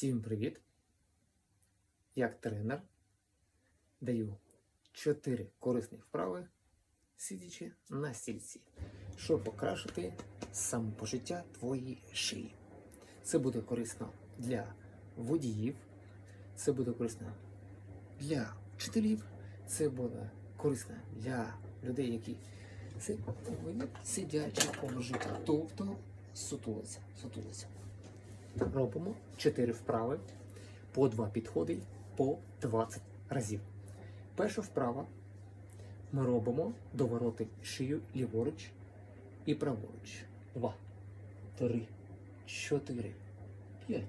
Всім привіт! Як тренер даю 4 корисні вправи, сидячи на стільці, щоб покращити самопочуття твоєї шиї. Це буде корисно для водіїв, це буде корисно для вчителів, це буде корисно для людей, які си- сидячі повно життя, тобто сутулися, сутулися. Робимо 4 вправи по 2 підходи по 20 разів. Перша вправа ми робимо довороти шию ліворуч і праворуч. 2, 3, 4, 5,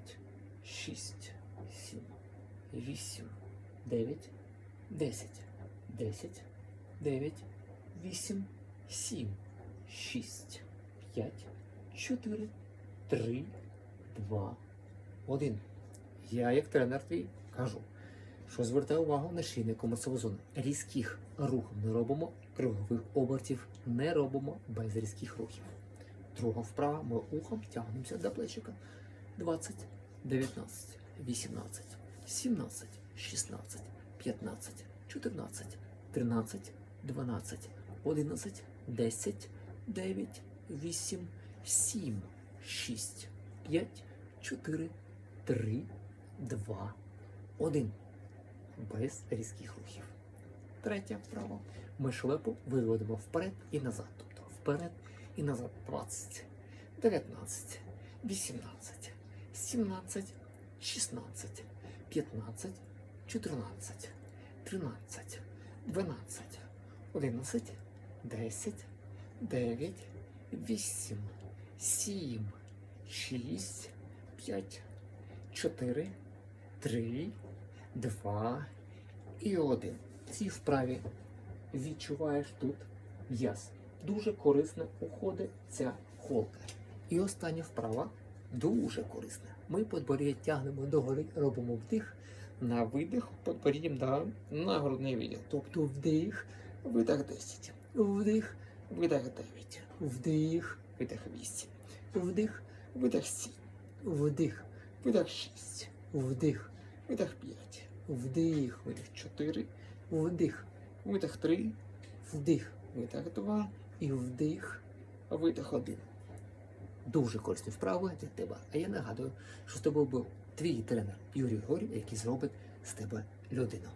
6, 7, 8, 9, 10, 10, 9, 8, 7, 6, 5, 4, 3, 2, 1. Я, як тренер твій, кажу, що звертаю увагу на шийний комерцеву зону. Різких рухів не робимо, кругових обертів не робимо без різких рухів. Друга вправа, ми ухом тягнемося до плечика. 20, 19, 18, 17, 16, 15, 14, 13, 12, 11, 10, 9, 8, 7, 6, 5, 4, 3, 2, 1. Без різких рухів. Третя вправа. Ми шлепу виводимо вперед і назад. Тобто вперед і назад 20, 19, 18, 17, 16, 15, 14, 13, 12, 11, 10, 9, 8, 7, 6, 5, 4, 3, 2 і 1. В вправі відчуваєш тут м'яз. Дуже корисно уходить ця холка. І остання вправа дуже корисна. Ми подбор'я тягнемо догори, робимо вдих, на видих, подбор'ям да, на грудний відділ. Тобто вдих, видих 10, вдих, видих 9, вдих, видих 8, вдих, видих 7, вдих, видих 6, вдих, видих 5, вдих, видих 4, вдих, видих 3, вдих, видих 2 і вдих, видих 1. Дуже корисні вправи для тебе. А я нагадую, що з тобою був твій тренер Юрій Горів, який зробить з тебе людину.